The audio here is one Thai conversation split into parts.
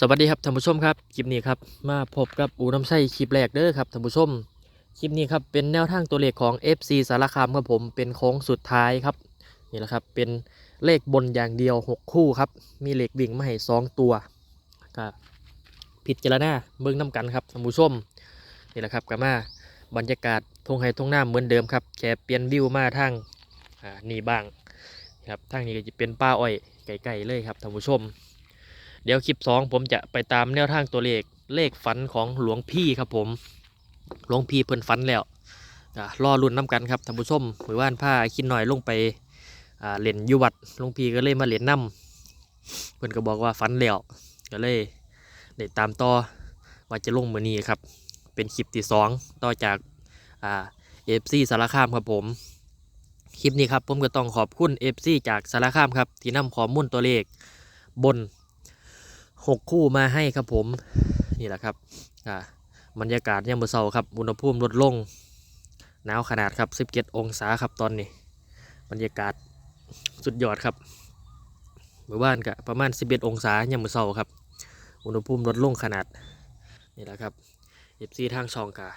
สวัสดีครับท่านผู้ชมครับคลิปนี้ครับมาพบกับอูน้ำไส้คลิปแรกเด้อครับท่านผู้ชมคลิปนี้ครับเป็นแนวทางตัวเลขของ FC สารคามครับผมเป็นโค้งสุดท้ายครับนี่แหละครับเป็นเลขบนอย่างเดียว 6 คู่ครับมีเลขวิ่งมาให้2ตัวก็พิดจารณาเบิ่งน้ำกันครับท่านผู้ชมนี่แหละครับก็มาบรรยากาศทงไห้ทงหน้าเหมือนเดิมครับแค่เปลี่ยนวิวมาทางนี่บ้างครับทางนี้ก็จะเป็นป้าอ้อยไก่ๆเลยครับท่านผู้ชม เดี๋ยวคลิป2ผมจะไปตามแนวทางตัวเลขเลขฝันของหลวงพี่ครับผม หลวงพี่เพิ่นฝันแล้วอ่ารอรุ่นน้ำกันครับท่านผู้ชมหรือว่านผ้าคิดหน่อยลงไปอ่าเล่นยุวัดหลวงพี่ก็เลยมาเล่นน้ำเพิ่นก็บอกว่าฝันแล้วก็เลยได้ตามต่อว่าจะลงมือนี้ครับ เป็นคลิปที่2ต่อจากเอฟซีสารคามครับผมคลิปนี้ครับผมก็ต้องขอบคุณ FC จากสารคามครับ ที่นำข้อมูลตัวเลข บน หกคู่มาให้ครับผมนี่แหละครับอ่าบรรยากาศยามมื้อเช้าครับอุณหภูมิลดลงหนาวขนาดครับ 17 องศาครับตอนนี้ บรรยากาศสุดยอดครับหมู่บ้านก็ประมาณ 11 องศายามมื้อเช้าครับ อุณหภูมิลดลงขนาดนี่แหละครับ FC ทางช่องกะ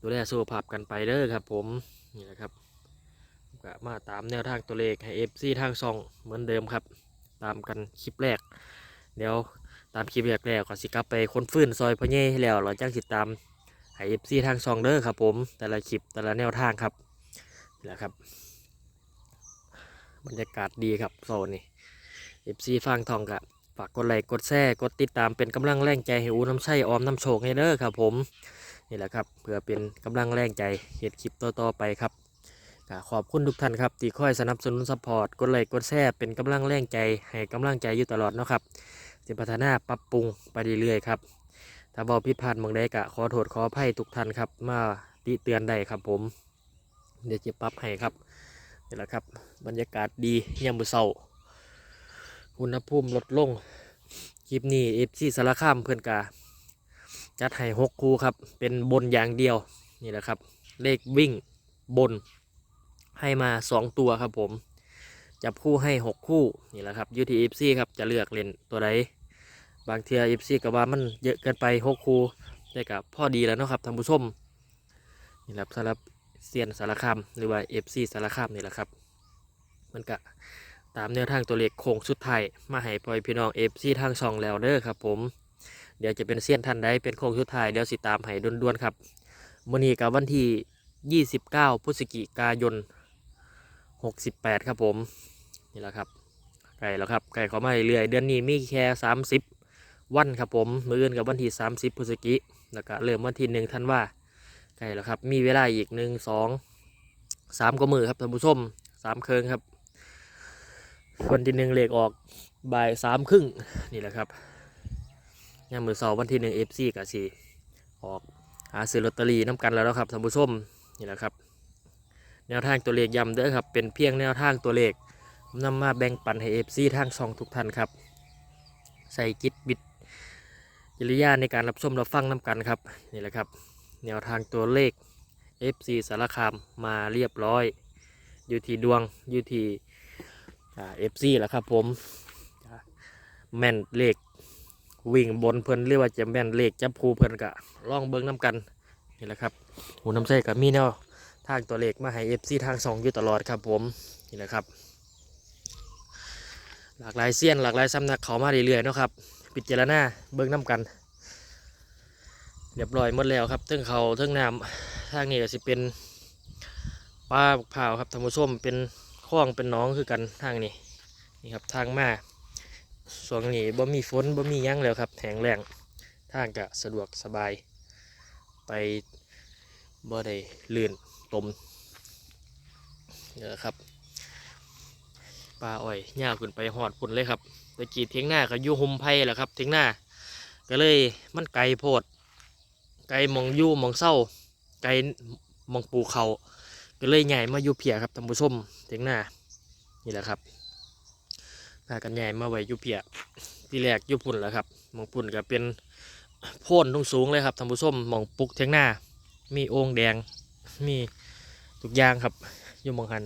ดูแลสุขภาพกันไปเด้อครับ ผมนี่แหละครับก็มาตามแนวทางตัวเลขให้ FC ทางช่องเหมือนเดิมครับ ตามกันคลิปแรก เดี๋ยว ตามคลิปแรกแล้วก็สิกลับไปคนฟื้นซอยพ่อเย่ให้แล้วเราจ้างติดตามให้เอฟซีทางซองเด้อครับผม แต่ละคลิปแต่ละแนวทางครับนี่แหละครับ บรรยากาศดีครับโซนนี่เอฟซีฟังทองกะฝากกดไลค์กดแชร์กดติดตามเป็นกำลังแรงใจให้อูน้ำไส้ออมน้ำโชคให้เด้อครับผมนี่แหละครับเพื่อเป็นกำลังแรงใจเหตุคลิปต่อๆไปครับขอบคุณทุกท่านครับที่คอยสนับสนุนซัพพอร์ตกดไลค์กดแชร์เป็นกำลังแรงใจให้กำลังใจอยู่ตลอดนะครับ จะพัฒนาปรับปรุงไปเรื่อยๆครับ ถ้าบอผิดพลาดบางใดกะขอโทษขออภัยทุกท่านครับ มาติเตือนได้ครับผม เดี๋ยวจะปรับให้ครับนี่แหละครับบรรยากาศดียามมื้อเช้าอุณหภูมิลดลงคลิปนี้เอฟซีสารคามเพื่อนกาจัดให้หกคู่ครับ เป็นบนอย่างเดียวนี่แหละครับ เลขวิ่งบนให้มาสองตัวครับผม จับคู่ให้ 6 คู่นี่แหละครับยูทีเอฟซีครับจะเลือกเล่นตัวใด บางเทียเอฟซีกับว่ามันเยอะเกินไป6คู่ได้กับพ่อดีแล้วเนาะครับท่านผู้ชมนี่แหละสำหรับเซียนสารคามหรือว่าเอฟซีสารคามนี่แหละครับ มันกะตามแนวทางตัวเลขโค้งสุดท้ายมาให้ปล่อยพี่น้องเอฟซีทางช่องแล้วเด้อครับ ผม เดี๋ยวจะเป็นเซียนท่านใดเป็นโค้งสุดท้ายเดี๋ยวสิตามให้ด่วนๆครับมื้อนี้กับวันที่ 29พฤศจิกายน 68 ครับผม นี่แหละครับไก่แล้วครับไก่เขามาเรื่อยเดือนนี้มีแค่ 30 วันครับผม มืออื่นกับวันที่ 30พฤศจิกแล้วก็เริ่มวันที่หนึ่งธันว่าไก่แล้วครับ มีเวลาอีกหนึ่งสองสามก็มือครับท่านผู้ชมสามเคิงครับ วันที่หนึ่งเลขออกบ่ายสามครึ่งนี่แหละครับยามมือสองวันที่หนึ่งเอฟซีกับสีออกหาซื้อลอตเตอรี่น้ำกันแล้วครับท่านผู้ชมนี่แหละครับแนวทางตัวเลขย้ำเด้อครับ เป็นเพียงแนวทางตัวเลขนำมาแบ่งปันให้เอฟซีทางช่องทุกท่านครับ ใส่จิตบิด จิริยาในการรับชมรับฟังน้กันครับนี่แหละครับ แนวทางตัวเลข FC สารคามมาเรียบร้อย อยู่ที่ดวงอยู่ที่เอฟซีแหละครับผมแม่นเลขวิ่งบนเพิ่นเรียกว่าจะแม่นเลขจับคูเพิ่นกะล่องเบิ้งน้กันนี่แหละครับหูน้ำใส่กับมีแนวทางตัวเลขมาให้ FC ทางสองอยู่ตลอดครับผมนี่แหละครับ หลากหลายเซียนหลากหลายสำนักเขามาเรื่อยๆนะครับ พิดเจรณาเบิ่งน้ำกัน เรียบร้อยหมดแล้วครับทั้งเขาทั้งน้ำทางนี้ก็สิเป็นป้าบักเผาวครับท่านผู้ชมเป็นคลองเป็นน้องคือกันทางนี้นี่ครับทางมาส่วนนี้บ่มีฝนบ่มียั้งแล้วครับแหงแล้งทางก็สะดวกสบาย ไปบ่ได้ลื่นตมเนี่ยครับปลาอ้อยยาวขึ้นไปหอดพุ่นเลยครับ ตะกี้เทียงหน้าก็อยู่หุมไผ่แหละครับเทียงหน้า ก็เลยมันไกลโพด ไกลมองยู่มองเศร้า ไกลมองปูเขาก็เลยใหญ่มาอยู่เพียครับท่านผู้ชมเทียงหน้านี่แหละครับพากันใหญ่มาไว้อยู่เพียที่แรกอยู่พุ่นแหละครับมองพุ่นก็เป็นโพ่นทุ่งสูงเลยครับท่านผู้ชมมองปลูกเทียงหน้า มีโอ่งแดง มีทุกอย่างครับอยู่มองหัน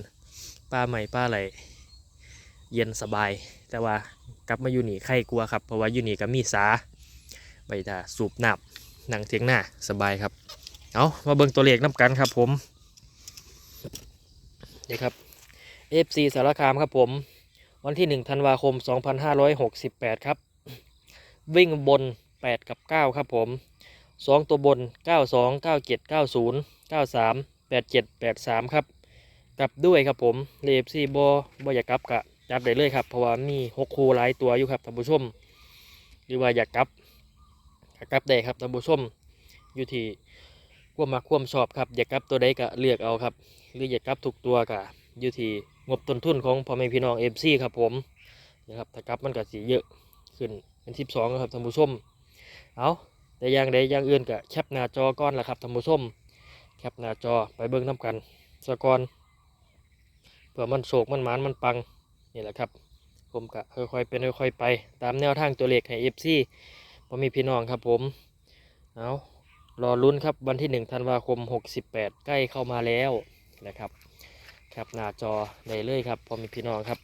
ปลาใหม่ปลาไหลเย็นสบาย แต่ว่ากลับมาอยู่นี่ใครกลัวครับ เพราะว่าอยู่นี่ก็มีสาไว้ถ้าสูบหน้ำนั่งเทียงหน้าสบายครับ เอามาเบิ่งตัวเลขน้ำกันครับผมเนี่ครับ FC สารคามครับผม วันที่ 1 ธันวาคม 2568 ครับ วิ่งบน 8 กับ 9 ครับผม 2 ตัวบน 92 97 90 93 87 83 ครับ กลับด้วยครับผมเลฟซีบอบอยากกลับกะ จับได้เลยครับ เพราะว่ามีหกคูหลายตัวอยู่ครับท่านผู้ชม หรือว่าอยากกลับก็กลับได้ครับท่านผู้ชม อยู่ที่ความมักความชอบครับอยากกลับตัวใดก็เลือกเอาครับ หรืออยากกลับทุกตัวก็อยู่ที่งบต้นทุนของพ่อแม่พี่น้องเอฟซีครับผมนะครับถ้ากลับมันก็สีเยอะขึ้นเป็นสิบสองครับท่านผู้ชมเอาแต่อย่างใดอย่างอื่นก็แคปหน้าจอก้อนละครับท่านผู้ชมแคปหน้าจอไปเบิ่งน้ำกันสะกอนเผื่อมันโศกมันหมานมันปัง นี่แหละครับ ผมก็ค่อยๆเป็นค่อยๆไป ตามแนวทางตัวเลขให้เอฟซีพอมีพี่น้องครับผม เอารอลุ้นครับวันที่1ธันวาคม 68 ใกล้เข้ามาแล้วนะครับแคปหน้าจอได้เลยครับพอมีพี่น้องครับ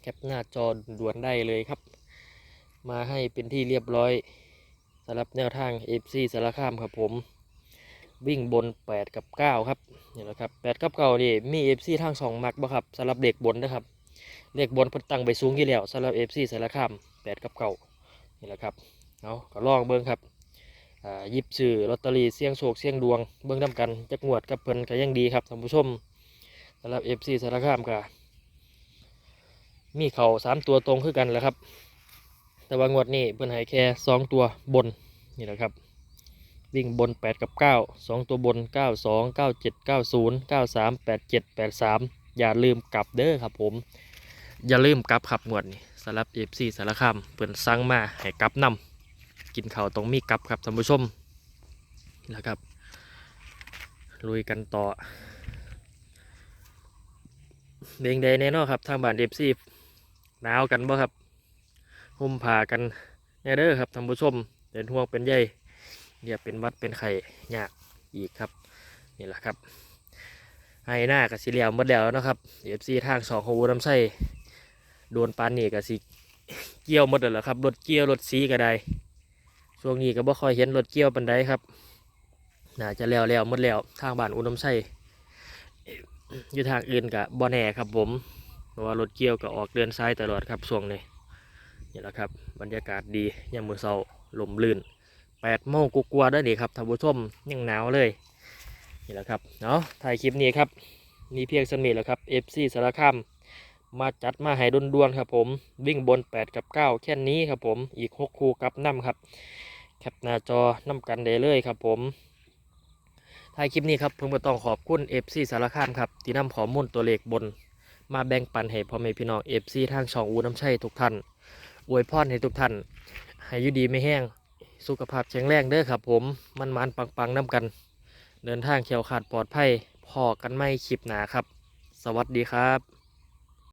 แคปหน้าจอด่วนได้เลยครับ มาให้เป็นที่เรียบร้อยสำหรับแนวทาง FC สารคามครับผม วิ่งบน 8 กับ 9 ครับนี่แหละครับ8กับ9นี่มี FC ทางสองมักบ่ครับสำหรับเด็กบนนะครับ เด็กบนเพิ่นตั้งไปสูงอยู่แล้วสำหรับ FC สารคาม8กับ9นี่แหละครับเอาก็ลองเบิ่งครับยิบซื้อลอตเตอรี่เสี่ยงโชคเสี่ยงดวงเบิ่งนํกันจักงวดกับเพิ่นก็ยังดีครับท่านผู้ชมสำหรับ FC สารคามก็มีเข่าสามตัวตรงคือกันแหละครับ แต่ว่างวดนี้เพิ่นให้แค่สองตัวบนนี่แหละครับวิ่งบน 8 กับ 9 2 ตัวบน 9 2 9 7 9 0 9 3 8 7 8 3 อย่าลืมกลับเด้อครับผม อย่าลืมกลับขับงวดนี่สำหรับ FC สารคามเปิ่นสั่งมาให้กลับนำกินข้าวต้องมีกลับครับท่านผู้ชมนี่แหละครับ ลุยกันต่อเด้งใดแน่นอนครับ ทางบ้าน FC หนาวกันบ่ครับห่มผ้ากันแน่เด้อครับท่านผู้ชมเป็นห่วงเป็นใยอย่าเป็นวัดเป็นไข่ยากอีกครับ นี่แหละครับให้หน้ากับสีเหลี่ยมหมดแล้วนะครับเอฟซีทางสองของอูน้ำไส้ โดนปานนี่กับสีเกี่ยวหมดแล้วล่ะครับรถเกี่ยวรถสีก็ได้ช่วงนี้ก็บ่ค่อยเห็นรถเกี่ยวปันไดครับน่าจะแล้วแล้วหมดแล้วทางบ้านอูน้ำไส้อยู่ทางอื่นกับบ่แน่ครับผมเพราะว่ารถเกี่ยวก็ออกเดินซ้ายตลอดครับช่วงนี้นี่แหละครับ บรรยากาศดียามมื้อเช้าลมลื่นแปดโมงกกลัวๆได้นี่ครับท่านผู้ชมยังหนาวเลยนี่แหละครับเนาะถ่ายคลิปนี้ครับมีเพียงสมีแหล้วครับ FC สารคาม มาจัดมาให้ด่วนๆครับผมวิ่งบน 8 กับ 9 แค่นี้ครับผมอีก 6 คู่กับน้ำครับ แคปหน้าจอน้ำกันได้เลยครับผมถ่ายคลิปนี้ครับผมก็ต้องขอบคุณ FC สารคามครับที่นำข้อมูลตัวเลขบน มาแบ่งปันให้พ่อแม่พี่น้อง FC ทางช่องอูน้ำชัยทุกท่านอวยพรให้ทุกท่านให้ยู่ดีไม่แห้งสุขภาพแข็งแรงเด้อครับผมมันมันปังปังๆน้ำกัน เดินทางเขียวขาดปลอดภัยพอกันไม่คลิปหนาครับ สวัสดีครับ